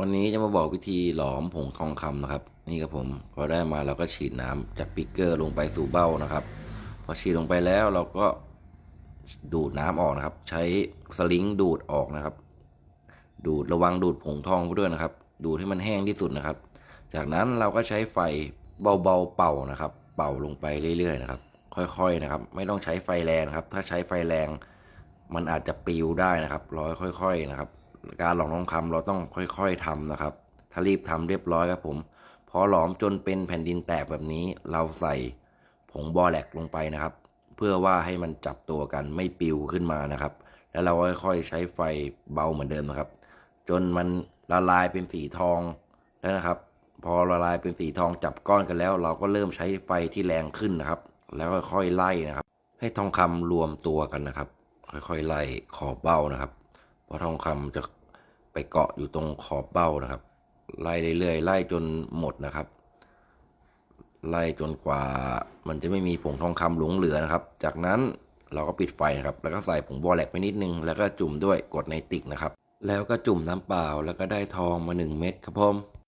วันนี้จะมาบอกวิธีหลอมผงทองคำนะครับ นี่ครับผมพอได้มาเราก็ฉีดน้ำจากปิกเกอร์ลงไปสู่เบ้านะครับ พอฉีดลงไปแล้วเราก็ดูดน้ำออกนะครับ ใช้สลิงดูดออกนะครับ ดูดระวังดูดผงทองไปด้วยนะครับ ดูดให้มันแห้งที่สุดนะครับ จากนั้นเราก็ใช้ไฟเบาๆเป่านะครับ เป่าลงไปเรื่อยๆนะครับ ค่อยๆนะครับ ไม่ต้องใช้ไฟแรงครับ ถ้าใช้ไฟแรง มันอาจจะปิวได้นะครับร้อยค่อย ๆ นะครับ การหลอมทองคำเราต้องค่อยๆทำนะครับ ถ้ารีบทำเรียบร้อยครับผม พอหลอมจนเป็นแผ่นดินแตกแบบนี้ เราใส่ผงบอแลกลงไปนะครับ เพื่อว่าให้มันจับตัวกันไม่ปิวขึ้นมานะครับ แล้วเราค่อยๆใช้ไฟเบาเหมือนเดิมนะครับ จนมันละลายเป็นสีทองแล้วนะครับ พอละลายเป็นสีทองจับก้อนกันแล้ว เราก็เริ่มใช้ไฟที่แรงขึ้นนะครับ แล้วค่อยๆไล่นะครับ ให้ทองคำรวมตัวกันนะครับ ค่อยๆไล่ขอบเบ้านะครับ พราะทองคำจะไปเกาะอยู่ตรงขอบเบ้านะครับ ไล่เรื่อยๆไล่จนหมดนะครับ ไล่จนกว่า มันจะไม่มีผงทองคำหลงเหลือนะครับ จากนั้นเราก็ปิดไฟนะครับ แล้วก็ใส่ผงบอแลกไปนิดนึง แล้วก็จุ่มด้วยกดในติกนะครับ แล้วก็จุ่มน้ำเปล่า แล้วก็ได้ทองมาหนึ่งเม็ดครับผม